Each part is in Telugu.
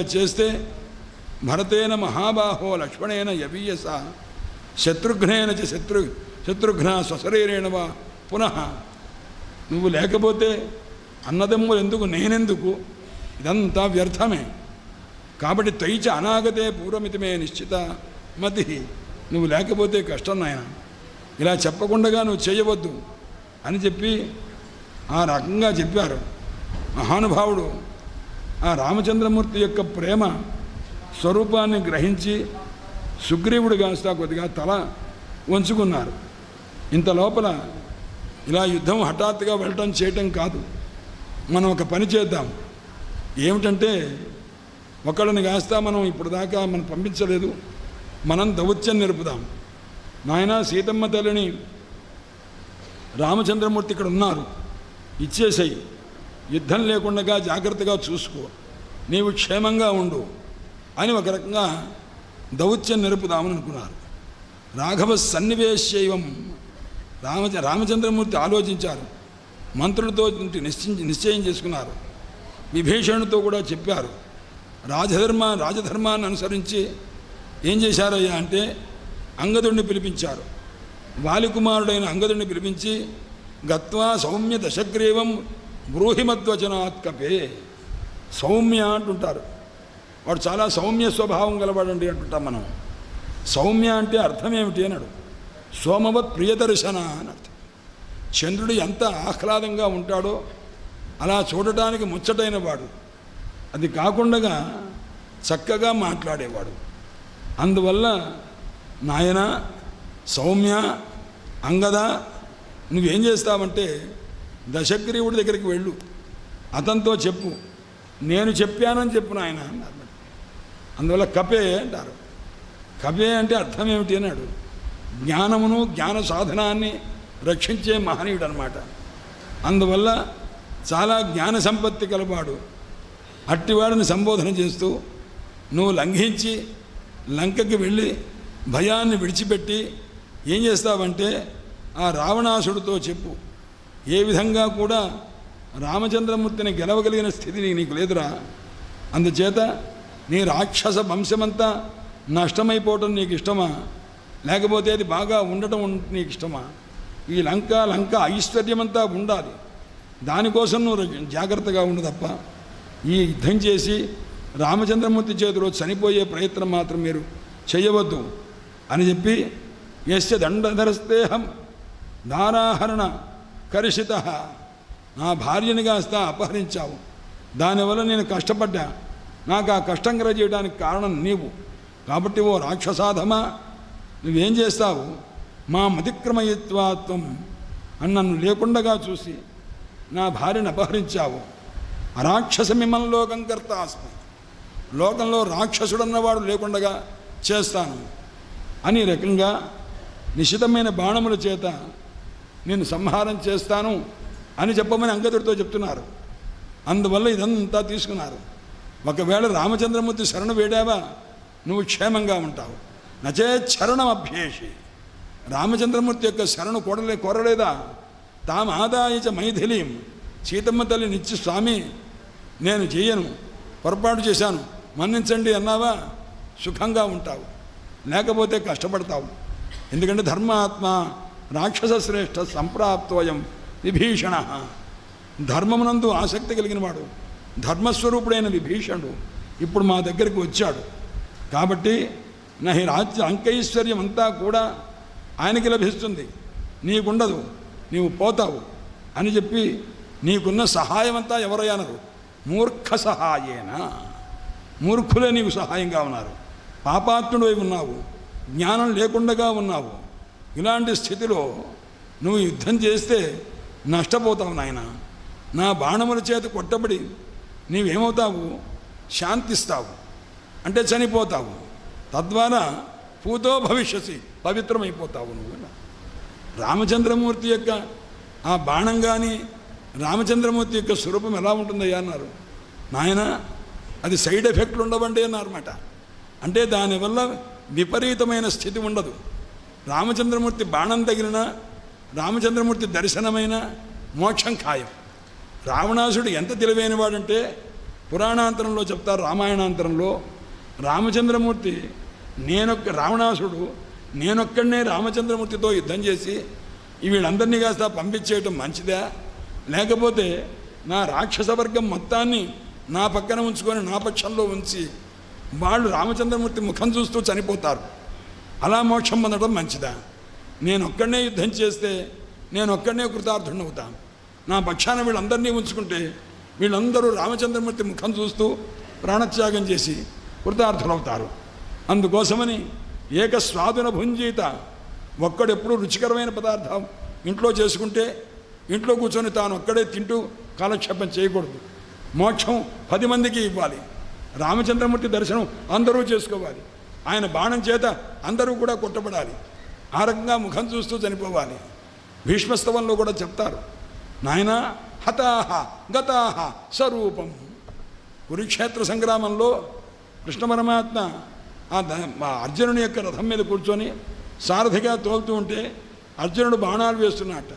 చేస్తే భరతేన మహాబాహో లక్ష్మణేన యవీయస శత్రుఘ్నేన చ శత్రు శత్రుఘ్న స్వశరీరేణ వా పునః. నువ్వు లేకపోతే అన్నదమ్ములు ఎందుకు నేనెందుకు? ఇదంతా వ్యర్థమే. కాబట్టి తైచ అనాగతే పూర్వమితమే నిశ్చిత మతి. నువ్వు లేకపోతే కష్టం నాయన. ఇలా చెప్పకుండా నువ్వు చేయవద్దు అని చెప్పి ఆ రకంగా చెప్పారు. మహానుభావుడు ఆ రామచంద్రమూర్తి యొక్క ప్రేమ స్వరూపాన్ని గ్రహించి సుగ్రీవుడు కాస్త కొద్దిగా తల వంచుకున్నారు. ఇంత లోపల ఇలా యుద్ధం హఠాత్తుగా వెళ్ళటం చేయటం కాదు. మనం ఒక పని చేద్దాం. ఏమిటంటే ఒకళ్ళని కాస్త మనం ఇప్పుడు దాకా మనం పంపించలేదు. మనం దౌత్యం నిలుపుదాం. నాయన సీతమ్మ తల్లిని రామచంద్రమూర్తి ఇక్కడ ఉన్నారు. ఇచ్చేసేయి. యుద్ధం లేకుండా జాగ్రత్తగా చూసుకో. నీవు క్షేమంగా ఉండు. అని ఒక రకంగా దౌత్యం నిలుపుదామని అనుకున్నారు. రాఘవ సన్నివేశైవం రామ రామచంద్రమూర్తి ఆలోచించారు. మంత్రులతో నిశ్చయించి నిశ్చయం చేసుకున్నారు. విభీషణుతో కూడా చెప్పారు. రాజధర్మ రాజధర్మాన్ని అనుసరించి ఏం చేశారయ్యా అంటే అంగదుడిని పిలిపించారు. వాలికుమారుడైన అంగదుడిని పిలిపించి గత్వా సౌమ్య దశగ్రీవం బ్రూహిమద్వచనాత్కపే సౌమ్య అంటుంటారు. వాడు చాలా సౌమ్య స్వభావం గలవాడండి అంటుంటాం మనం. సౌమ్య అంటే అర్థం ఏమిటి అన్నాడు సోమవత్ ప్రియదర్శన అని అర్థం. చంద్రుడు ఎంత ఆహ్లాదంగా ఉంటాడో అలా చూడటానికి ముచ్చటైన వాడు. అది కాకుండా చక్కగా మాట్లాడేవాడు. అందువల్ల నాయన సౌమ్య అంగద నువ్వేం చేస్తావంటే దశగ్రీవుడి దగ్గరికి వెళ్ళు. అతనితో చెప్పు. నేను చెప్పానని చెప్పు నాయన అన్నారు అందువల్ల కపే అంటారు. కపే అంటే అర్థం ఏమిటి అన్నాడు. జ్ఞానమును జ్ఞాన సాధనాన్ని రక్షించే మహనీయుడు అనమాట అందువల్ల చాలా జ్ఞాన సంపత్తి కలవాడు. అట్టివాడిని సంబోధన చేస్తూ నువ్వు లంఘించి లంకకి వెళ్ళి భయాన్ని విడిచిపెట్టి ఏం చేస్తావంటే ఆ రావణాసుడితో చెప్పు. ఏ విధంగా కూడా రామచంద్రమూర్తిని గెలవగలిగిన స్థితి నీ- నీకు లేదురా. అందుచేత నీ రాక్షస వంశమంతా నష్టమైపోవటం నీకు ఇష్టమా? లేకపోతే అది బాగా ఉండటం నీకు ఇష్టమా? ఈ లంక లంక ఐశ్వర్యమంతా ఉండాలి. దానికోసం నువ్వు జాగ్రత్తగా ఉండు తప్ప. ఈ యుద్ధం చేసి రామచంద్రమూర్తి చేతిలో చనిపోయే ప్రయత్నం మాత్రం మీరు చేయవద్దు అని చెప్పి యశ్చ దండధరస్తేహం దారాహరణ కరిషిత నా భార్యని కాస్త అపహరించావు. దానివల్ల నేను కష్టపడ్డా. నాకు ఆ కష్టం చేయడానికి కారణం నీవు. కాబట్టి ఓ రాక్షసాధమా నువ్వేం చేస్తావు? మా మతిక్రమయత్వాత్వం అని నన్ను లేకుండగా చూసి నా భార్యను అపహరించావు. అరాక్షసమిమం లోకం కర్తాస్మి లోకంలో రాక్షసుడన్నవాడు లేకుండగా చేస్తాను. అని రకంగా నిశితమైన బాణముల చేత నేను సంహారం చేస్తాను అని చెప్పమని అంగదుడితో చెప్తున్నారు. అందువల్ల ఇదంతా తీసుకున్నారు. ఒకవేళ రామచంద్రమూర్తి శరణు వేడావా నువ్వు క్షేమంగా ఉంటావు. నచే చరణం అభ్యేషి. రామచంద్రమూర్తి యొక్క శరణు కోరలే కోరలేదా? తాము ఆదాయచ మైథిలీం. సీతమ్మ తల్లి నిత్య స్వామి నేను చేయను పొరపాటు చేశాను. మన్నించండి అన్నావా? సుఖంగా ఉంటావు. లేకపోతే కష్టపడతావు. ఎందుకంటే ధర్మాత్మ రాక్షస శ్రేష్ఠ సంప్రాప్తోయం విభీషణ. ధర్మమునందు ఆసక్తి కలిగిన వాడు ధర్మస్వరూపుడైన విభీషణుడు ఇప్పుడు మా దగ్గరికి వచ్చాడు. కాబట్టి నహి రాజ్య అంకైశ్వర్యం అంతా కూడా ఆయనకి లభిస్తుంది. నీకుండదు నీవు పోతావు అని చెప్పి నీకున్న సహాయం అంతా ఎవరయ్యనరు? మూర్ఖ సహాయేన. మూర్ఖులే నీకు సహాయంగా ఉన్నారు. పాపాత్ముడు ఉన్నావు. జ్ఞానం లేకుండగా ఉన్నావు. ఇలాంటి స్థితిలో నువ్వు యుద్ధం చేస్తే నష్టపోతావు నాయన. నా బాణముల చేత కొట్టబడి నీవేమవుతావు? శాంతిస్తావు. అంటే చనిపోతావు. తద్వారా పూతో భవిష్యసి పవిత్రమైపోతావు నువ్వు రామచంద్రమూర్తి యొక్క ఆ బాణం కానీ రామచంద్రమూర్తి యొక్క స్వరూపం ఎలా ఉంటుందయ్యా అన్నారు. నాయన అది సైడ్ ఎఫెక్ట్లు ఉండవండి అన్నారన్నమాట. అంటే దానివల్ల విపరీతమైన స్థితి ఉండదు. రామచంద్రమూర్తి బాణం తగిలిన రామచంద్రమూర్తి దర్శనమైన మోక్షం ఖాయం. రావణాసుడు ఎంత తెలివైనవాడంటే పురాణాంతరంలో చెప్తారు రామాయణాంతరంలో రామచంద్రమూర్తి నేనొక్క రావణాసుడు నేనొక్కడనే రామచంద్రమూర్తితో యుద్ధం చేసి వీళ్ళందరినీ కాస్త పంపించేయటం మంచిదా? లేకపోతే నా రాక్షస వర్గం మొత్తాన్ని నా పక్కన ఉంచుకొని నా పక్షంలో ఉంచి వాళ్ళు రామచంద్రమూర్తి ముఖం చూస్తూ చనిపోతారు. అలా మోక్షం పొందడం మంచిదా? నేను ఒక్కడనే యుద్ధం చేస్తే నేను ఒక్కడనే కృతార్థుడవుతాను నా పక్షాన వీళ్ళందరినీ ఉంచుకుంటే వీళ్ళందరూ రామచంద్రమూర్తి ముఖం చూస్తూ ప్రాణత్యాగం చేసి కృతార్థులవుతారు. అందుకోసమని ఏక స్వాదున భుంజీత ఒక్కడెప్పుడు రుచికరమైన పదార్థం ఇంట్లో చేసుకుంటే ఇంట్లో కూర్చొని తాను ఒక్కడే తింటూ కాలక్షేపం చేయకూడదు. మోక్షం పది మందికి ఇవ్వాలి. రామచంద్రమూర్తి దర్శనం అందరూ చేసుకోవాలి. ఆయన బాణం చేత అందరూ కూడా కొట్టబడాలి. ఆ రకంగా ముఖం చూస్తూ చనిపోవాలి. భీష్మస్తవంలో కూడా చెప్తారు. నాయన హతాహ గతాహ స్వరూపం. కురుక్షేత్ర సంగ్రామంలో కృష్ణ పరమాత్మ ఆ ద- అర్జునుని యొక్క రథం మీద కూర్చొని సారథిగా తోలుతూ ఉంటే అర్జునుడు బాణాలు వేస్తున్నట్ట.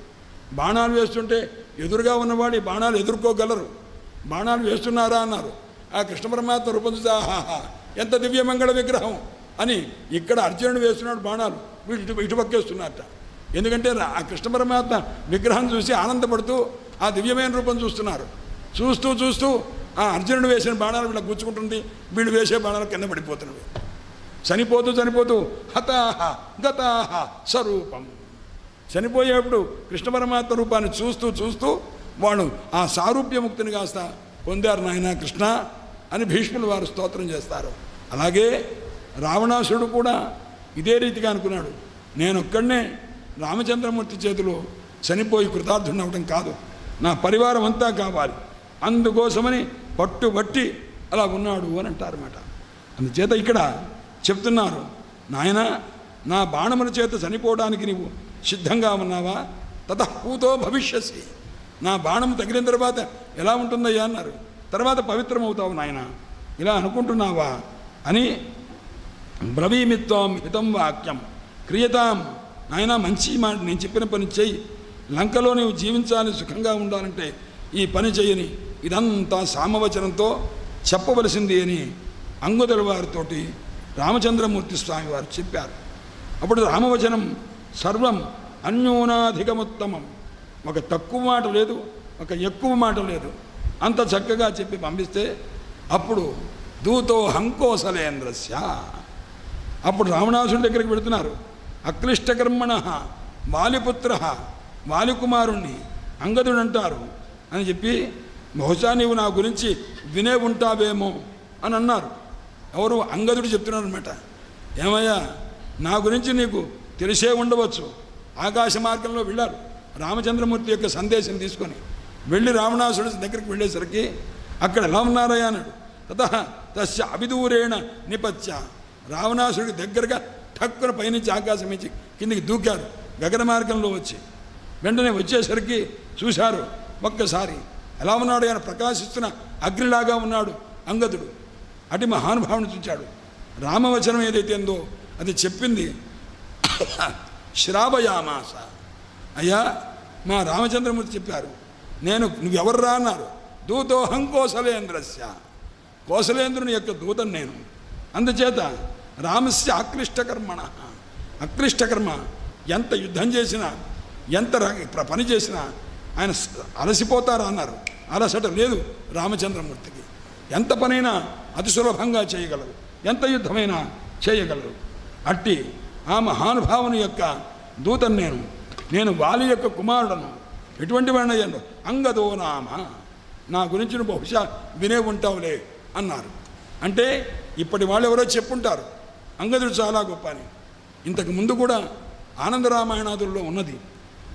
బాణాలు వేస్తుంటే ఎదురుగా ఉన్నవాడు బాణాలు ఎదుర్కోగలరు. బాణాలు వేస్తున్నారా అన్నారు. ఆ కృష్ణ పరమాత్మ రూపొందుతా ఎంత దివ్యమంగళ విగ్రహం! అని ఇక్కడ అర్జునుడు వేస్తున్నాడు బాణాలు. వీళ్ళు ఇటు ఇటుపక్కేస్తున్నారట ఎందుకంటే ఆ కృష్ణ పరమాత్మ విగ్రహం చూసి ఆనందపడుతూ ఆ దివ్యమైన రూపం చూస్తున్నారు. చూస్తూ చూస్తూ ఆ అర్జునుడు వేసిన బాణాలు వీళ్ళ గుచ్చుకుంటుంది. వీళ్ళు వేసే బాణాలు కింద పడిపోతున్నవి. చనిపోతూ చనిపోతూ హతాహ గతాహ స్వరూపం. చనిపోయేప్పుడు కృష్ణ పరమాత్మ రూపాన్ని చూస్తూ చూస్తూ వాళ్ళు ఆ సారూప్యముక్తిని కాస్త పొందారు నాయన కృష్ణ అని భీష్ములు వారు స్తోత్రం చేస్తారు. అలాగే రావణాసుడు కూడా ఇదే రీతిగా అనుకున్నాడు. నేను ఒక్కడనే రామచంద్రమూర్తి చేతిలో చనిపోయి కృతార్థుని అవడం కాదు. నా పరివారం అంతా కావాలి. అందుకోసమని పట్టుబట్టి అలా ఉన్నాడు అని అంటారన్నమాట. అందుచేత ఇక్కడ చెప్తున్నారు నాయన నా బాణముల చేత చనిపోవడానికి నీవు సిద్ధంగా ఉన్నావా? తతఃపూతో భవిష్యసి. నా బాణం తగిలిన తర్వాత ఎలా ఉంటుందయ్యా? అన్నారు. తర్వాత పవిత్రమవుతావు నాయన. ఇలా అనుకుంటున్నావా? అని బ్రవీమిత్వం హితం వాక్యం. క్రియతాం నాయన మంచి మాట నేను చెప్పిన పని చెయ్యి లంకలో నీవు జీవించాలి సుఖంగా ఉండాలంటే ఈ పని చేయని. ఇదంతా సామవచనంతో చెప్పవలసింది అని అంగుదల వారితోటి రామచంద్రమూర్తి స్వామి వారు చెప్పారు. అప్పుడు రామవచనం సర్వం అన్యూనాధికముత్తమం ఒక తక్కువ మాట లేదు ఒక ఎక్కువ మాట లేదు. అంత చక్కగా చెప్పి పంపిస్తే అప్పుడు దూతో హంకోసలేంద్రస్య. అప్పుడు రావణాసుడి దగ్గరికి పెడుతున్నారు అక్లిష్టకర్మణ వాలిపుత్ర వాలికుమారుణ్ణి అంగదుడు అంటారు అని చెప్పి బహుశా నీవు నా గురించి వినే ఉంటావేమో అని అన్నారు. ఎవరు? అంగదుడు చెప్తున్నారు అనమాట ఏమయ్యా నా గురించి నీకు తెలిసే ఉండవచ్చు. ఆకాశ మార్గంలో వెళ్ళారు. రామచంద్రమూర్తి యొక్క సందేశం తీసుకొని వెళ్ళి రావణాసుడి దగ్గరికి వెళ్ళేసరికి అక్కడ ఎలా ఉన్నారయ్యా? అన్నాడు. తత తస్య అభిదూరేణ నిపత్య. రావణాసుడికి దగ్గరగా ఠక్కున పైనుంచి ఆకాశం ఇచ్చి కిందికి దూకారు. గగన మార్గంలో వచ్చి వెంటనే వచ్చేసరికి చూశారు ఒక్కసారి. ఎలా ఉన్నాడు ఆయన? ప్రకాశిస్తున్న అగ్నిలాగా ఉన్నాడు అంగదుడు. అటు మహానుభావుని చూచాడు. రామవచనం ఏదైతే ఉందో అది చెప్పింది. శ్రావయామాస. అయ్యా మా రామచంద్రమూర్తి చెప్పారు. నేను నువ్వెవర్రా అన్నారు. దూతోహం కోసలేంద్రస్య. కోసలేంద్రుని యొక్క దూతను నేను. అందుచేత రామస్య ఆకృష్టకర్మణ అకృష్టకర్మ ఎంత యుద్ధం చేసినా ఎంత పని చేసినా ఆయన అలసిపోతారా అన్నారు. అలసట లేదు రామచంద్రమూర్తికి. ఎంత పనైనా అతి సులభంగా చేయగలరు. ఎంత యుద్ధమైనా చేయగలరు. అట్టి ఆ మహానుభావుని యొక్క దూతను నేను నేను వాలి యొక్క కుమారుడను. ఎటువంటి వాడినయ్యాను అంగదో నామ. నా గురించి బహుశా వినే ఉంటావులే అన్నారు. అంటే ఇప్పటి వాళ్ళు ఎవరో చెప్పుంటారు. అంగదుడు చాలా గొప్ప అని ఇంతకు ముందు కూడా ఆనందరామాయణాదుల్లో ఉన్నది.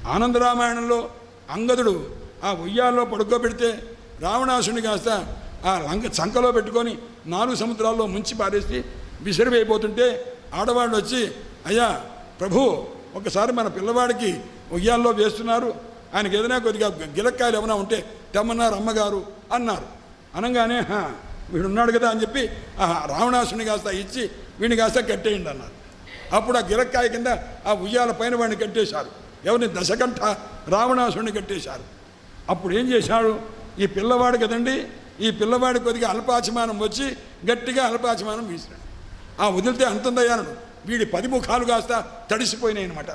ఆనందరామాయణంలో అంగదుడు ఆ ఉయ్యాల్లో పడుకోబెడితే రావణాసుని కాస్త ఆ లంక చంకలో పెట్టుకొని నాలుగు సముద్రాల్లో ముంచి పారేసి విసిరివైపోతుంటే ఆడవాళ్ళు వచ్చి అయ్యా ప్రభు ఒకసారి మన పిల్లవాడికి ఉయ్యాల్లో వేస్తున్నారు. ఆయనకి ఏదైనా కొద్దిగా గిలక్కాయలు ఏమైనా ఉంటే తెమ్మన్నారు అమ్మగారు అన్నారు. అనగానే "హా, వీడున్నాడు కదా అని చెప్పి ఆ రావణాసుని కాస్త ఇచ్చి వీడిని కాస్త కట్టేయండి అన్నారు. అప్పుడు ఆ గిరక్కాయ కింద ఆ ఉయ్యాల పైన వాడిని కట్టేశారు. ఎవరిని దశకంఠ రావణాసుడిని కట్టేశారు. అప్పుడు ఏం చేశాడు? ఈ పిల్లవాడు కదండి ఈ పిల్లవాడి కొద్దిగా అల్పాచమానం వచ్చి గట్టిగా అల్పాచమానం వీసినాడు ఆ వదిలితే అంతుందయ్యాను వీడి పది ముఖాలు కాస్త తడిసిపోయినాయి అనమాట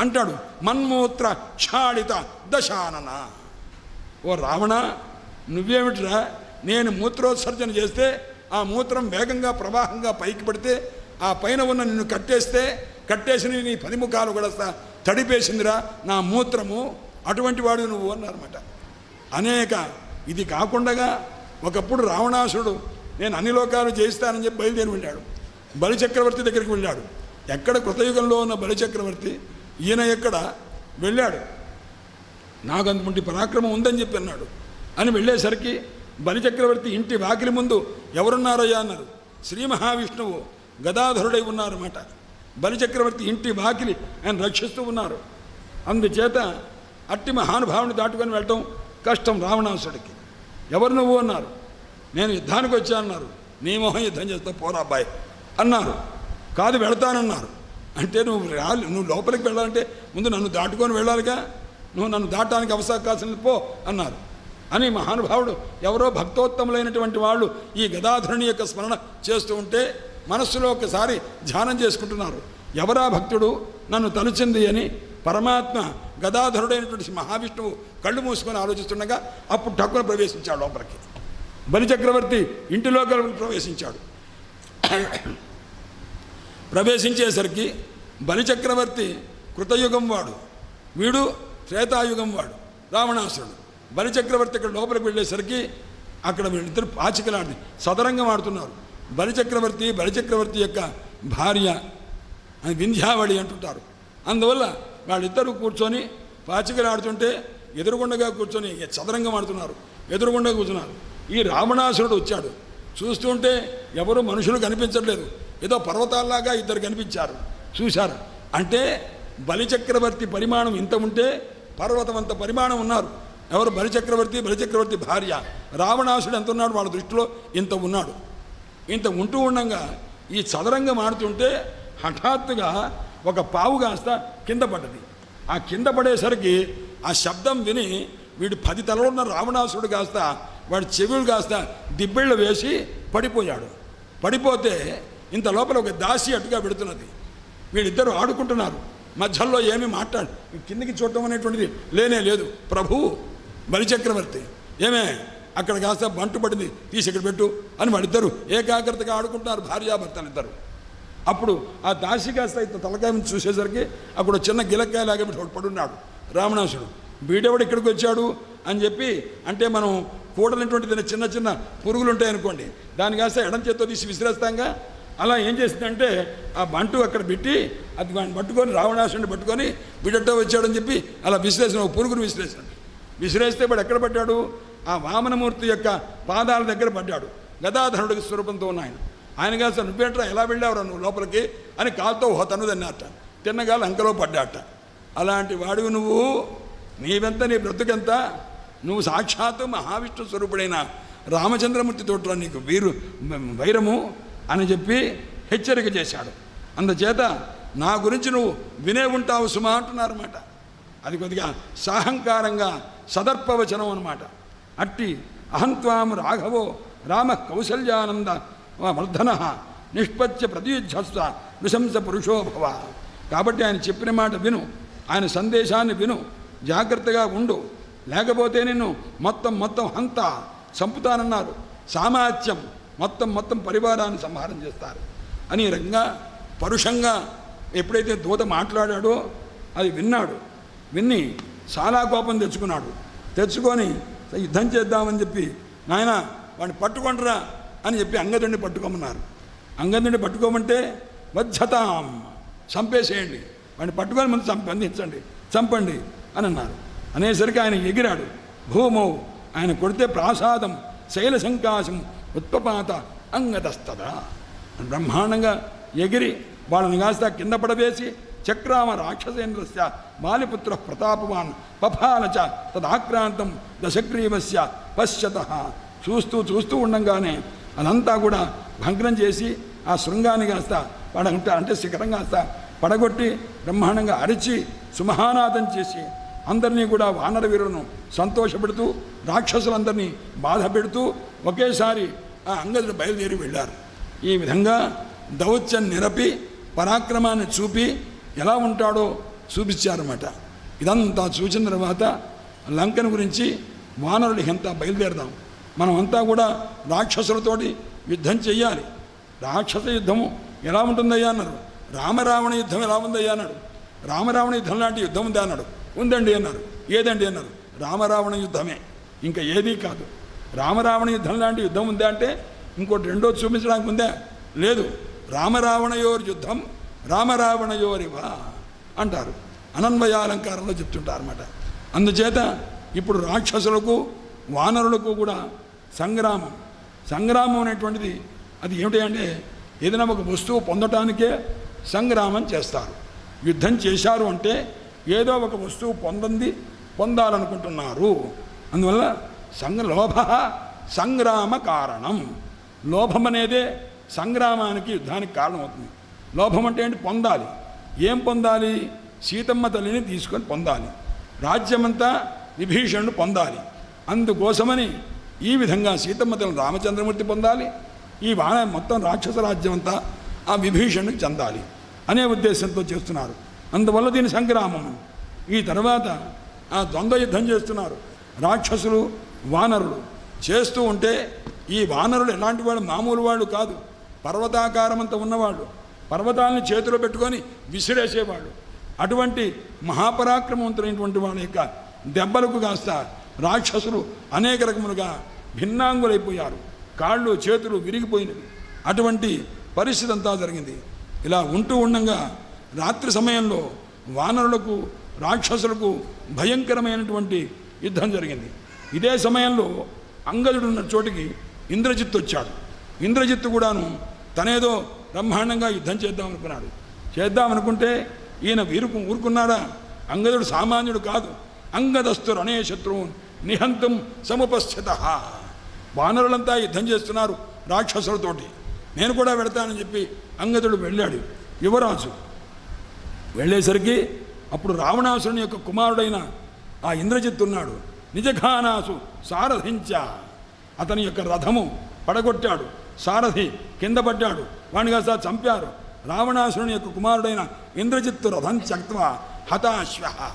అంటాడు మన్మూత్ర క్షాళిత దశానన. ఓ రావణ నువ్వేమిట్రా? నేను మూత్రోత్సర్జన చేస్తే ఆ మూత్రం వేగంగా ప్రవాహంగా పైకి పడితే ఆ పైన ఉన్న నిన్ను కట్టేస్తే కట్టేసిన నీ పది ముఖాలు కూడా తడిపేసిందిరా నా మూత్రము. అటువంటి వాడు నువ్వు అన్నారన్నమాట. అనేక ఇది కాకుండా ఒకప్పుడు రావణాసుడు నేను అన్ని లోకాలు జయిస్తానని చెప్పి బయలుదేరి వెళ్ళాడు. బలిచక్రవర్తి దగ్గరికి వెళ్ళాడు. ఎక్కడ కృతయుగంలో ఉన్న బలిచక్రవర్తి ఈయన ఎక్కడ? వెళ్ళాడు. నాకు అంతమంటి పరాక్రమం ఉందని చెప్పి అన్నాడు. అని వెళ్ళేసరికి బలిచక్రవర్తి ఇంటి వాకిలి ముందు ఎవరున్నారయ్యా అన్నారు. శ్రీ మహావిష్ణువు గదాధరుడై ఉన్నారన్నమాట. బలిచక్రవర్తి ఇంటి వాకిలి ఆయన రక్షిస్తూ ఉన్నారు. అందుచేత అట్టి మహానుభావుని దాటుకొని వెళ్ళటం కష్టం రావణాసుడికి ఎవరు నువ్వు అన్నారు. నేను యుద్ధానికి వచ్చా అన్నారు నీ మొహం యుద్ధం చేస్తా పోరా అబ్బాయి అన్నారు. కాదు వెళతానన్నారు. అంటే నువ్వు రాలి నువ్వు లోపలికి వెళ్ళాలంటే ముందు నన్ను దాటుకొని వెళ్ళాలిగా. నువ్వు నన్ను దాటానికి అవసరం అవకాశం పో అన్నారు. అని మహానుభావుడు ఎవరో భక్తోత్తములైనటువంటి వాళ్ళు ఈ గదాధరుని యొక్క స్మరణ చేస్తూ ఉంటే మనస్సులో ఒకసారి ధ్యానం చేసుకుంటున్నారు. ఎవరా భక్తుడు? నన్ను తలుచింది అని పరమాత్మ గదాధరుడైనటువంటి మహావిష్ణువు కళ్ళు మూసుకొని ఆలోచిస్తుండగా అప్పుడు టక్కున ప్రవేశించాడు లోపలికి. బలిచక్రవర్తి ఇంటిలో ప్రవేశించాడు. ప్రవేశించేసరికి బలిచక్రవర్తి కృతయుగం వాడు వీడు త్రేతాయుగం వాడు రావణాసురుడు. బలిచక్రవర్తి ఇక్కడ లోపలికి వెళ్ళేసరికి అక్కడ వీళ్ళిద్దరు పాచికలాడి సదరంగం ఆడుతున్నారు. బలిచక్రవర్తి బలిచక్రవర్తి యొక్క భార్య అని వింధ్యావళి అంటుంటారు. అందువల్ల వాళ్ళిద్దరూ కూర్చొని పాచికలాడుతుంటే ఎదురుగుండగా కూర్చొని చదరంగం ఆడుతున్నారు. ఎదురుగుండా కూర్చున్నారు. ఈ రావణాసురుడు వచ్చాడు. చూస్తుంటే ఎవరు మనుషులు కనిపించట్లేదు. ఏదో పర్వతాల్లాగా ఇద్దరు కనిపించారు. చూశారు. అంటే బలిచక్రవర్తి పరిమాణం ఇంత ఉంటే పర్వతం అంత పరిమాణం ఉన్నారు. ఎవరు బలిచక్రవర్తి బలిచక్రవర్తి భార్య? రావణాసుడు ఎంత ఉన్నాడు వాళ్ళ దృష్టిలో? ఇంత ఉన్నాడు. ఇంత ఉంటూ ఉండంగా ఈ చదరంగం ఆడుతుంటే హఠాత్తుగా ఒక పావు కాస్త కింద పడ్డది. ఆ కింద పడేసరికి ఆ శబ్దం విని వీడు పది తలలున్న రావణాసుడు కాస్త వాడి చెవులు కాస్త దిబ్బెళ్ళు వేసి పడిపోయాడు. పడిపోతే ఇంత లోపల ఒక దాసి అటుగా పెడుతున్నది వీళ్ళిద్దరూ ఆడుకుంటున్నారు. మధ్యలో ఏమీ మాట్లాడు కిందకి చూడటం అనేటువంటిది లేనే లేదు. ప్రభువు బలిచక్రవర్తి. ఏమే? అక్కడ కాస్త బంటు పడింది. తీసి ఇక్కడ పెట్టు అని వాళ్ళిద్దరు ఏకాగ్రతగా ఆడుకుంటున్నారు భార్యాభర్తలు ఇద్దరు అప్పుడు ఆ దాసి కాస్త ఇంత తలకాయ చూసేసరికి అక్కడ చిన్న గిలకాయ లాగా పడున్నాడు. రామణాసుడు వీడెవడు ఇక్కడికి వచ్చాడు? అని చెప్పి అంటే మనం కూడనటువంటి చిన్న చిన్న పురుగులు ఉంటాయనుకోండి దాని కాస్త ఎడం చేత్తో తీసి విసిరేస్తాంగా. అలా ఏం చేసిందంటే ఆ బంటు అక్కడ పెట్టి అది వాడిని పట్టుకొని రావణాసుని పట్టుకొని వీడట్టో వచ్చాడని చెప్పి అలా విశ్లేషణ ఒక పురుగును విశ్లేషణ విసిరేస్తే వాడు ఎక్కడ పడ్డాడు? ఆ వామనమూర్తి యొక్క పాదాల దగ్గర పడ్డాడు. గదాధనుడికి స్వరూపంతో ఉన్న ఆయన. ఆయన కాస్త నువ్వేట్రా ఎలా వెళ్ళావురా నువ్వు లోపలికి? అని కాలుతో ఓ తను తిన్నట్ట తిన్నగాలు అంకలో పడ్డాట అలాంటి వాడివి నువ్వు? నీవెంత నీ బ్రతుకెంత? నువ్వు సాక్షాత్తు మహావిష్ణు స్వరూపుడైన రామచంద్రమూర్తి తోటలో నీకు వీరు వైరము? అని చెప్పి హెచ్చరిక చేశాడు. అందుచేత నా గురించి నువ్వు వినే ఉంటావు సుమా అంటున్నారన్నమాట. కొద్దిగా సాహంకారంగా సదర్పవచనం అనమాట అట్టి అహంత్వాం రాఘవో రామ కౌసల్యానంద వర్ధన నిష్పత్య ప్రతియుద్ధస్వ నృశంస పురుషోభవ కాబట్టి ఆయన చెప్పిన మాట విను ఆయన సందేశాన్ని విను జాగ్రత్తగా ఉండు. లేకపోతే నిన్ను మొత్తం మొత్తం హంత చంపుతానన్నారు. సామాత్యం మొత్తం మొత్తం పరివారాన్ని సంహారం చేస్తారు. అని రంగా పరుషంగా ఎప్పుడైతే దూత మాట్లాడాడో అది విన్నాడు. విన్ని చాలా కోపం తెచ్చుకున్నాడు. తెచ్చుకొని యుద్ధం చేద్దామని చెప్పి నాయన వాడిని పట్టుకుంటరా అని చెప్పి అంగదుడిని పట్టుకోమన్నారు. అంగదుడిని పట్టుకోమంటే వజ్జతాం చంపేసేయండి వాడిని పట్టుకొని ముందు చంప చంపండి అని అన్నారు. అనేసరికి ఆయన ఎగిరాడు. భూమౌ ఆయన కొడితే ప్రాసాదం శైల సంకాశం ఉత్పపాత అంగదస్తదా బ్రహ్మాండంగా ఎగిరి వాళ్ళని కాస్త కింద పడవేసి చక్రామ రాక్షసేంద్రస్య బాలిపుత్ర ప్రతాపవాన్ పఫాల చ తదాక్రాంతం దశగ్రీవస్య పశ్చత. చూస్తూ చూస్తూ ఉండంగానే అదంతా కూడా భంగ్నం చేసి ఆ శృంగాన్ని కాస్త పడంట అంటే శిఖరం కాస్త పడగొట్టి బ్రహ్మాండంగా అరిచి సుమహానాదం చేసి అందరినీ కూడా వానర వీరులను సంతోషపెడుతూ రాక్షసులందరినీ బాధ పెడుతూ ఒకేసారి ఆ అంగదుడు బయలుదేరి వెళ్ళారు. ఈ విధంగా దౌత్యం నిరపి పరాక్రమాన్ని చూపి ఎలా ఉంటాడో చూపించారన్నమాట. ఇదంతా చూసిన తర్వాత లంకను గురించి వానరులు ఎంత బయలుదేరదాం. మనం అంతా కూడా రాక్షసులతోటి యుద్ధం చెయ్యాలి. రాక్షస యుద్ధము ఎలా ఉంటుందయ్యా అన్నారు. రామరావణ యుద్ధం ఎలా ఉందయ్యా అన్నాడు. రామరావణ యుద్ధం లాంటి యుద్ధం ఉందా అన్నాడు. ఉందండి అన్నారు. ఏదండి అన్నారు. రామరావణ యుద్ధమే. ఇంకా ఏదీ కాదు. రామరావణ యుద్ధం లాంటి యుద్ధం ఉందా అంటే ఇంకోటి రెండో చూపించడానికి ఉందా? లేదు. రామరావణయోర్ యుద్ధం రామరావణయోరివా అంటారు. అనన్వయాలంకారంలో చెప్తుంటారు అనమాట అందుచేత ఇప్పుడు రాక్షసులకు వానరులకు కూడా సంగ్రామం. సంగ్రామం అనేటువంటిది అది ఏమిటి అంటే ఏదైనా ఒక వస్తువు పొందటానికే సంగ్రామం చేస్తారు. యుద్ధం చేశారు అంటే ఏదో ఒక వస్తువు పొందంది పొందాలనుకుంటున్నారు. అందువల్ల సంగ లోభ సంగ్రామ కారణం. లోభం అనేదే సంగ్రామానికి యుద్ధానికి కారణమవుతుంది. లోభం అంటే ఏంటి? పొందాలి. ఏం పొందాలి? సీతమ్మ తల్లిని తీసుకొని పొందాలి. రాజ్యమంతా విభీషణుడు పొందాలి. అందుకోసమని ఈ విధంగా సీతమ్మ తల్లిని రామచంద్రమూర్తి పొందాలి. ఈ వాన మొత్తం రాక్షస రాజ్యం అంతా ఆ విభీషణుడికి చెందాలి అనే ఉద్దేశంతో చేస్తున్నారు. అందువల్ల దీని సంగ్రామం. ఈ తర్వాత ఆ ద్వంద్వ యుద్ధం చేస్తున్నారు. రాక్షసులు వానరులు చేస్తూ ఉంటే ఈ వానరులు ఎలాంటి వాళ్ళు? మామూలు వాళ్ళు కాదు. పర్వతాకారమంత ఉన్నవాళ్ళు. పర్వతాలను చేతిలో పెట్టుకొని విసిరేసేవాడు. అటువంటి మహాపరాక్రమవంతులైనటువంటి వాళ్ళ యొక్క దెబ్బలకు కాస్త రాక్షసులు అనేక రకములుగా భిన్నాంగులైపోయారు. కాళ్ళు చేతులు విరిగిపోయినవి. అటువంటి పరిస్థితి అంతా జరిగింది. ఇలా ఉంటూ ఉండంగా రాత్రి సమయంలో వానరులకు రాక్షసులకు భయంకరమైనటువంటి యుద్ధం జరిగింది. ఇదే సమయంలో అంగదుడు ఉన్న చోటికి ఇంద్రజిత్తు వచ్చాడు. ఇంద్రజిత్తు కూడాను తనేదో బ్రహ్మాండంగా యుద్ధం చేద్దాం అనుకున్నాడు. చేద్దాం అనుకుంటే ఈయన వీరుకు ఊరుకున్నాడా? అంగదుడు సామాన్యుడు కాదు. అంగదస్తురు అనే శత్రువు నిహంతం సముపస్థిత. వానరులంతా యుద్ధం చేస్తున్నారు రాక్షసులతోటి. నేను కూడా వెడతానని చెప్పి అంగదుడు వెళ్ళాడు. యువరాజు వెళ్ళేసరికి అప్పుడు రావణాసురుని యొక్క కుమారుడైన ఆ ఇంద్రజిత్తు ఉన్నాడు. నిజఘానాసు సారథించ. అతని యొక్క రథము పడగొట్టాడు. సారథి కింద పడ్డాడు. వాణ్ణి కాస్త చంపారు. రావణాసురుని యొక్క కుమారుడైన ఇంద్రజిత్తు రథం చక్వ హతాశ్వ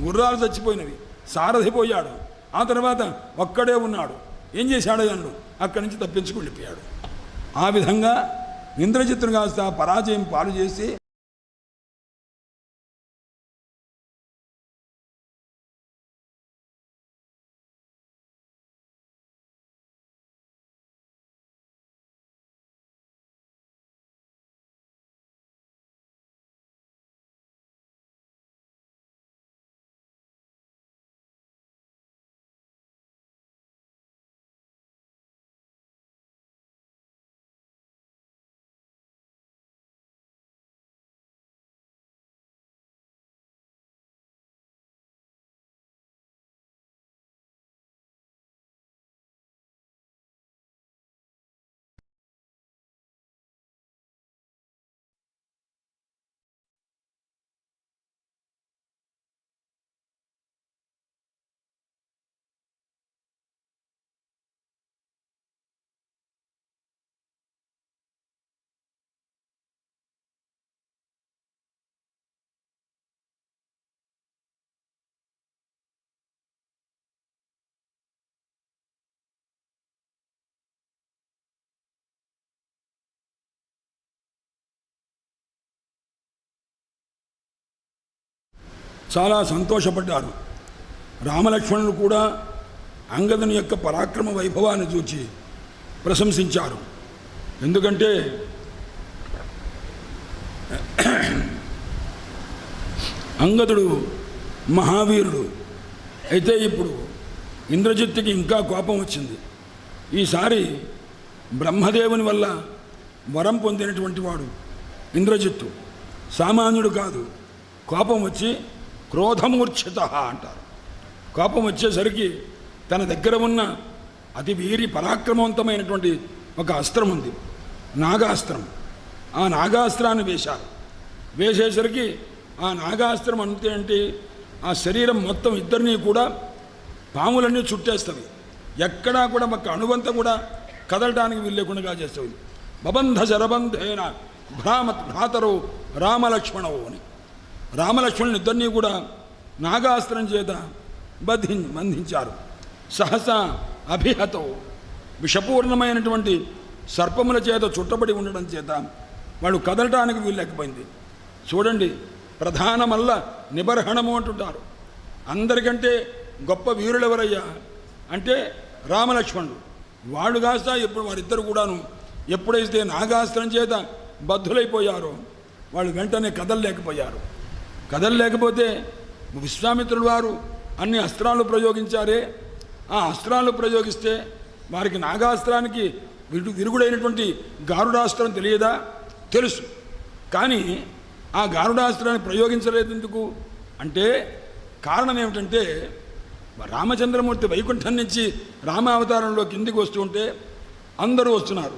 గుర్రాలు చచ్చిపోయినవి. సారథి పోయాడు. ఆ తర్వాత ఒక్కడే ఉన్నాడు. ఏం చేశాడు అన్ను అక్కడి నుంచి తప్పించుకు వెళ్ళిపోయాడు. ఆ విధంగా ఇంద్రజిత్తును కాస్త పరాజయం పాలు చేసి చాలా సంతోషపడ్డారు. రామలక్ష్మణులు కూడా అంగదుని యొక్క పరాక్రమ వైభవాన్ని చూచి ప్రశంసించారు. ఎందుకంటే అంగదుడు మహావీరుడు. అయితే ఇప్పుడు ఇంద్రజిత్తుకి ఇంకా కోపం వచ్చింది. ఈసారి బ్రహ్మదేవుని వల్ల వరం పొందినటువంటి వాడు ఇంద్రజిత్తు. సామాన్యుడు కాదు. కోపం వచ్చి క్రోధమూర్ఛిత అంటారు. కోపం వచ్చేసరికి తన దగ్గర ఉన్న అతి వీరి పరాక్రమవంతమైనటువంటి ఒక అస్త్రం ఉంది. నాగాస్త్రం. ఆ నాగాస్త్రాన్ని వేశారు. వేసేసరికి ఆ నాగాస్త్రం అంతే అంటే ఆ శరీరం మొత్తం ఇద్దరినీ కూడా పాములన్నీ చుట్టేస్తుంది. ఎక్కడా కూడా ఒక అణువంత కూడా కదలటానికి వీల్లేకుండా చేస్తుంది. బబంధ శరబంధేన భ్రామ భ్రాతరు రామలక్ష్మణవు అని. రామలక్ష్మణుని ఇద్దరినీ కూడా నాగాస్త్రం చేత బంధి బంధించారు. సహసా అభిహతో విషపూర్ణమైనటువంటి సర్పముల చేత చుట్టబడి ఉండడం చేత వాళ్ళు కదలటానికి వీల్లేకపోయింది చూడండి ప్రధానమల్ల నిబర్హణము అంటుంటారు. అందరికంటే గొప్ప వీరులెవరయ్యా? అంటే రామలక్ష్మణుడు. వాళ్ళు కాస్త ఎప్పుడు వారిద్దరు కూడాను ఎప్పుడైతే నాగాస్త్రం చేత బద్ధులైపోయారో వాళ్ళు వెంటనే కదలలేకపోయారు. కదలలేకపోతే విశ్వామిత్రుడు వారు అన్ని అస్త్రాలు ప్రయోగించారే. ఆ అస్త్రాలు ప్రయోగిస్తే వారికి నాగాస్త్రానికి విరు విరుగుడైనటువంటి గారుడాస్త్రం తెలియదా? తెలుసు. కానీ ఆ గారుడాస్త్రాన్ని ప్రయోగించలేదు ఎందుకు అంటే కారణం ఏమిటంటే రామచంద్రమూర్తి వైకుంఠం నుంచి రామావతారంలో కిందికి వస్తుంటే అందరూ వస్తున్నారు.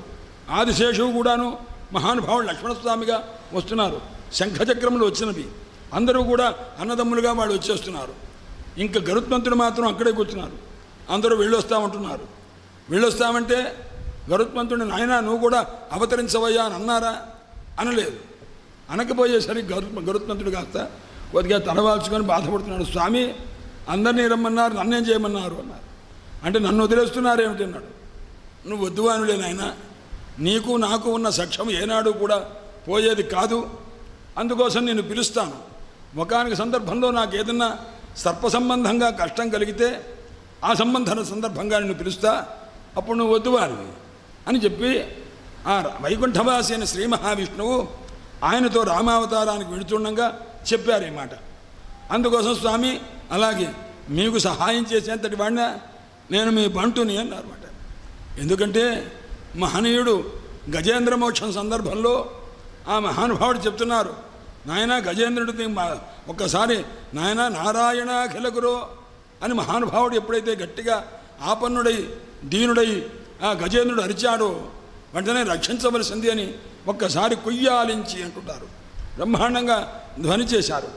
ఆదిశేషువు కూడాను మహానుభావుడు లక్ష్మణస్వామిగా వస్తున్నారు. శంఖచక్రములు వచ్చినవి. అందరూ కూడా అన్నదమ్ములుగా వాళ్ళు వచ్చేస్తున్నారు. ఇంకా గరుత్మంతుడు మాత్రం అక్కడే కూర్చున్నారు. అందరూ వెళ్ళొస్తా ఉంటున్నారు. వెళ్ళొస్తామంటే గరుత్మంతుడిని నాయన నువ్వు కూడా అవతరించవయ్యా అని అన్నారా? అనలేదు. అనకపోయేసరికి గరు గరుత్మంతుడు కాస్త కొద్దిగా తలవాల్చుకొని బాధపడుతున్నాడు. స్వామి అందరినీ రమ్మన్నారు నన్నేం చేయమన్నారు అన్నారు. అంటే నన్ను వదిలేస్తున్నారేమిటి అన్నాడు. నువ్వు వద్దు అనులే నాయన. నీకు నాకు ఉన్న సఖ్యం ఏనాడు కూడా పోయేది కాదు. అందుకోసం నేను పిలుస్తాను. ముఖానికి సందర్భంలో నాకు ఏదన్నా సర్ప సంబంధంగా కష్టం కలిగితే ఆ సంబంధన సందర్భంగా నిన్ను పిలుస్తా అప్పుడు నువ్వు వద్దువారివి అని చెప్పి ఆ వైకుంఠవాసి అయిన శ్రీ మహావిష్ణువు ఆయనతో రామావతారానికి వెళుతుండగా చెప్పారు ఈ మాట. అందుకోసం స్వామి అలాగే మీకు సహాయం చేసేంతటి వాడిన నేను మీ బంటుని అన్నారన్నమాట ఎందుకంటే మహనీయుడు గజేంద్ర మోక్షం సందర్భంలో ఆ మహానుభావుడు చెప్తున్నారు నాయన గజేంద్రుడిని ఒక్కసారి నాయన నారాయణ ఖిలగురో అని మహానుభావుడు ఎప్పుడైతే గట్టిగా ఆపన్నుడై దీనుడై ఆ గజేంద్రుడు అరిచాడో వెంటనే రక్షించవలసింది అని ఒక్కసారి కొయ్యాలించి అంటుంటారు. బ్రహ్మాండంగా ధ్వని చేశారు.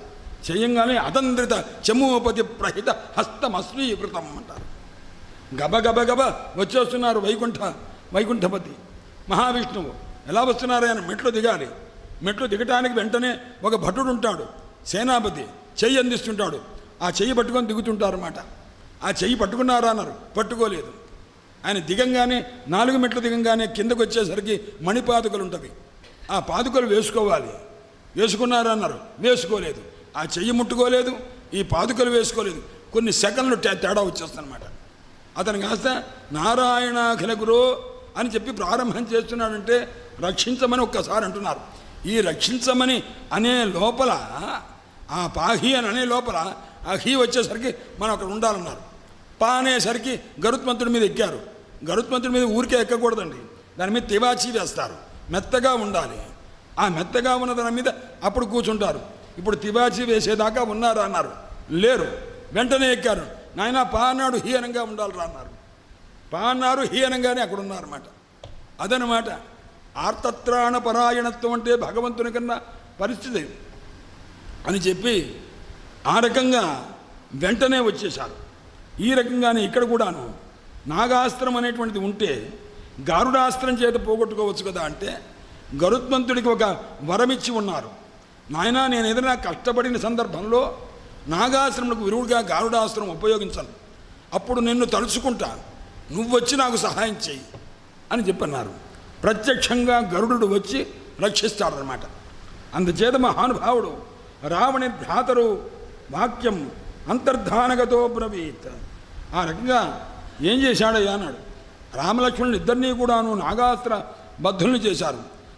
చేయంగానే అతంత్రిత చమూపతి ప్రహిత హస్తమశ్రీకృతం అంటారు. గబ గబ గబ వచ్చేస్తున్నారు వైకుంఠ వైకుంఠపతి. మహావిష్ణువు ఎలా వస్తున్నారు ఆయన మెట్లు దిగాలి. మెట్లు దిగటానికి వెంటనే ఒక భటుడు ఉంటాడు సేనాపతి చెయ్యి అందిస్తుంటాడు. ఆ చెయ్యి పట్టుకొని దిగుతుంటారన్నమాట. ఆ చెయ్యి పట్టుకున్నారా అన్నారు. పట్టుకోలేదు. ఆయన దిగంగానే నాలుగు మెట్లు దిగంగానే కిందకు వచ్చేసరికి మణిపాదుకలు ఉంటుంది ఆ పాదుకలు వేసుకోవాలి. వేసుకున్నారా అన్నారు. వేసుకోలేదు. ఆ చెయ్యి ముట్టుకోలేదు ఈ పాదుకలు వేసుకోలేదు. కొన్ని సెకండ్లు తేడా వచ్చేస్తుందన్నమాట. అతను కాస్త నారాయణాఖిల గురు అని చెప్పి ప్రారంభం చేస్తున్నాడంటే రక్షించమని ఒక్కసారి అంటున్నారు. ఈ రక్షించమని అనే లోపల ఆ పాహి అని అనే లోపల ఆ హీ వచ్చేసరికి మనం అక్కడ ఉండాలన్నారు. పా అనేసరికి గరుత్మంతుడి మీద ఎక్కారు. గరుత్మంతుడి మీద ఊరికే ఎక్కకూడదండి. దాని మీద తివాచి వేస్తారు. మెత్తగా ఉండాలి. ఆ మెత్తగా ఉన్న దాని మీద అప్పుడు కూర్చుంటారు. ఇప్పుడు తివాచి వేసేదాకా ఉన్నారా అన్నారు. లేరు. వెంటనే ఎక్కారు. నాయన పా అన్నాడు హీనంగా ఉండాలిరా అన్నారు. పా అన్నారు హీనంగానే అక్కడ ఉన్నారన్నమాట. అదనమాట ఆర్తత్రాణ పరాయణత్వం అంటే భగవంతుని కన్నా పరిస్థితి. అని చెప్పి ఆ రకంగా వెంటనే వచ్చేశారు. ఈ రకంగానే ఇక్కడ కూడాను నాగాస్త్రం అనేటువంటిది ఉంటే గారుడాస్త్రం చేత పోగొట్టుకోవచ్చు కదా అంటే గరుత్మంతుడికి ఒక వరమిచ్చి ఉన్నారు. నాయన నేను ఏదైనా కష్టపడిన సందర్భంలో నాగాశ్రములకు విరువుగా గారుడాస్త్రం ఉపయోగించను. అప్పుడు నిన్ను తలుచుకుంటా. నువ్వు వచ్చి నాకు సహాయం చేయి అని చెప్పన్నారు. ప్రత్యక్షంగా గరుడు వచ్చి రక్షిస్తాడనమాట అందుచేత మహానుభావుడు రావణి భ్రాతరు వాక్యం అంతర్ధానగతో బ్రవీత్. ఆ రకంగా ఏం చేశాడయ్యా అన్నాడు. రామలక్ష్మణులు ఇద్దరినీ కూడాను నాగాస్త్ర బద్ధుల్ని చేశారు.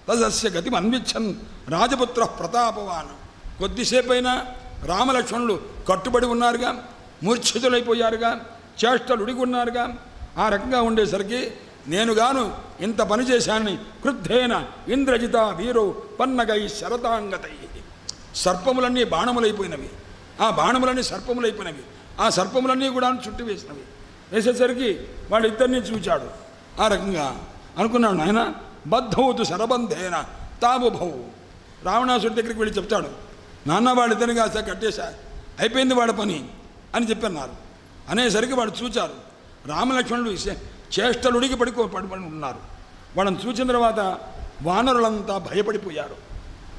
తదస్య గతి అన్విచ్చన్ రాజపుత్ర ప్రతాపవాన్. కొద్దిసేపైనా రామలక్ష్మణులు కట్టుబడి ఉన్నారుగా మూర్ఛితులైపోయారుగా చేష్టలుడిగున్నారుగా ఆ రకంగా ఉండేసరికి నేనుగాను ఇంత పని చేశానని క్రుద్ధేన ఇంద్రజిత వీరు పన్నగై శరతాంగతై. సర్పములన్నీ బాణములైపోయినవి. ఆ బాణములన్నీ సర్పములైపోయినవి. ఆ సర్పములన్నీ కూడా చుట్టి వేసినవి. వేసేసరికి వాళ్ళిద్దరినీ చూచాడు. ఆ రకంగా అనుకున్నాడు ఆయన బద్ధవుతు శరబంధేన తాబుభవు రావణాసుడి దగ్గరికి వెళ్ళి చెప్తాడు నాన్న వాళ్ళిద్దరిని కాస్త కట్టేశా అయిపోయింది వాడి పని అని చెప్పన్నారు. అనేసరికి వాడు చూచారు. రామలక్ష్మణులు చేష్టలు ఉడిగి పడికో పడిపడి ఉన్నారు. వాళ్ళని చూసిన తర్వాత వానరులంతా భయపడిపోయారు.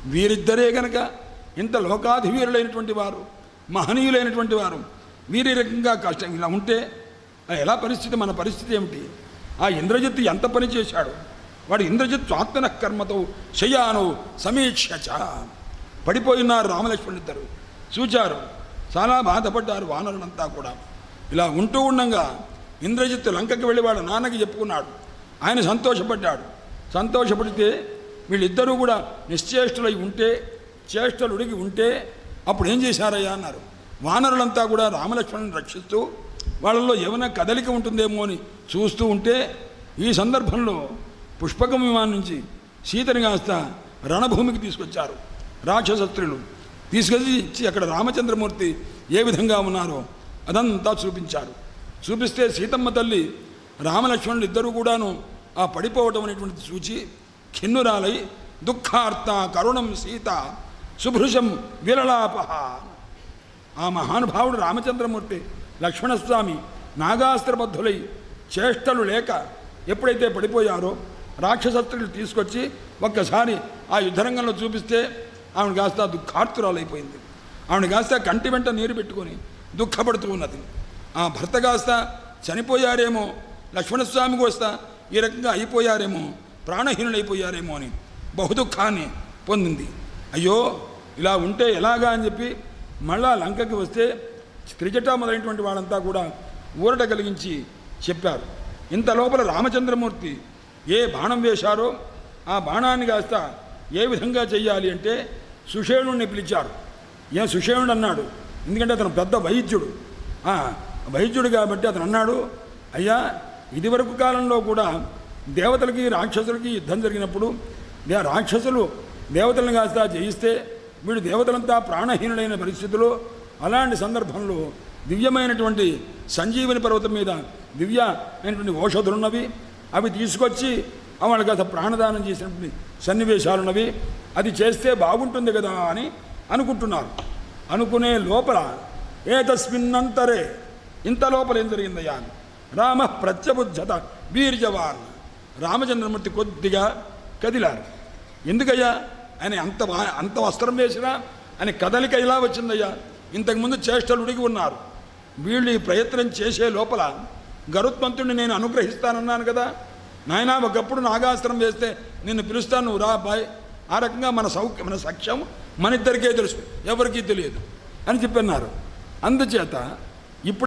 వీరిద్దరే గనక ఇంత లోకాధివీరులైనటువంటి వారు మహనీయులైనటువంటి వారు వీరి రకంగా కష్టం ఇలా ఉంటే ఆ ఎలా పరిస్థితి మన పరిస్థితి ఏమిటి? ఆ ఇంద్రజిత్తు ఎంత పని చేశాడు? వాడు ఇంద్రజిత్తు ఆత్మన కర్మతో శయాను సమీక్షచ. పడిపోయినారు రామలక్ష్మణిద్దరు చూచారు. చాలా బాధపడ్డారు వానరులంతా కూడా. ఇలా ఉంటూ ఉండగా ఇంద్రజిత్తు లంకకి వెళ్ళి వాళ్ళ నాన్నకి చెప్పుకున్నాడు. ఆయన సంతోషపడ్డాడు. సంతోషపడితే వీళ్ళిద్దరూ కూడా నిశ్చేష్టులై ఉంటే చేష్టలు ఉడిగి ఉంటే అప్పుడు ఏం చేశారయ్యా అన్నారు. వానరులంతా కూడా రామలక్ష్మణుని రక్షిస్తూ వాళ్ళల్లో ఏమైనా కదలిక ఉంటుందేమో అని చూస్తూ ఉంటే ఈ సందర్భంలో పుష్పక విమానం నుంచి సీతని కాస్త రణభూమికి తీసుకొచ్చారు. రాక్షసత్రులు తీసుకొచ్చి ఇచ్చి అక్కడ రామచంద్రమూర్తి ఏ విధంగా ఉన్నారో అదంతా చూపించారు. చూపిస్తే సీతమ్మ తల్లి రామలక్ష్మణులు ఇద్దరు కూడాను ఆ పడిపోవటం అనేటువంటిది చూచి ఖిన్నురాలై దుఃఖార్త కరుణం సీత సుభృషం విరలాపహ ఆ మహానుభావుడు రామచంద్రమూర్తి లక్ష్మణస్వామి నాగాస్త్రబద్ధులై చేష్టలు లేక ఎప్పుడైతే పడిపోయారో రాక్షసత్రులు తీసుకొచ్చి ఒక్కసారి ఆ యుద్ధరంగంలో చూపిస్తే ఆవిడ కాస్త దుఃఖార్తురాలైపోయింది. ఆవిడ కాస్త కంటి వెంట నీరు పెట్టుకొని దుఃఖపడుతూ ఉన్నది. ఆ భర్త కాస్త చనిపోయారేమో లక్ష్మణస్వామి కోస్తా ఈ రకంగా అయిపోయారేమో ప్రాణహీనులైపోయారేమో అని బహుదుఖాన్ని పొందింది. అయ్యో ఇలా ఉంటే ఎలాగా అని చెప్పి మళ్ళా లంకకి వస్తే త్రిజట మొదలైనటువంటి వాళ్ళంతా కూడా ఊరట కలిగించి చెప్పారు. ఇంత లోపల రామచంద్రమూర్తి ఏ బాణం వేశారో ఆ బాణాన్ని కాస్త ఏ విధంగా చెయ్యాలి అంటే సుషేణుణ్ణి పిలిచారు. ఏం సుషేణుడు అన్నాడు? ఎందుకంటే అతను పెద్ద వైద్యుడు. వైద్యుడు కాబట్టి అతను అన్నాడు అయ్యా ఇదివరకు కాలంలో కూడా దేవతలకి రాక్షసులకి యుద్ధం జరిగినప్పుడు రాక్షసులు దేవతలను కాస్త జయిస్తే వీడు దేవతలంతా ప్రాణహీనులైన పరిస్థితులు. అలాంటి సందర్భంలో దివ్యమైనటువంటి సంజీవని పర్వతం మీద దివ్య అయినటువంటి ఓషధులున్నవి. అవి తీసుకొచ్చి వాళ్ళకి అసలు ప్రాణదానం చేసినటువంటి సన్నివేశాలున్నవి. అది చేస్తే బాగుంటుంది కదా అని అనుకుంటున్నారు. అనుకునే లోపల ఏ తస్మిన్నంతరే ఇంత లోపల ఏం జరిగిందయ్యా అని. రామ ప్రత్యబుద్ధత వీర్యవాన్. రామచంద్రమూర్తి కొద్దిగా కదిలారు. ఎందుకయ్యా? ఆయన అంత వా- అంత వస్త్రం వేసినా ఆయన కదలిక ఇలా వచ్చిందయ్యా. ఇంతకుముందు చేష్టలు ఉడిగి ఉన్నారు. వీళ్ళు ఈ ప్రయత్నం చేసే లోపల గరుత్మంతుడిని నేను అనుగ్రహిస్తానన్నాను కదా. నాయనా ఒకప్పుడు నాగాస్త్రం వేస్తే నిన్ను పిలుస్తాను నువ్వు రా బాయ్. ఆ రకంగా మన సౌఖ్యం మన సఖ్యం మన ఇద్దరికే తెలుసు. ఎవరికీ తెలియదు అని చెప్పన్నారు. అందుచేత ఇప్పుడు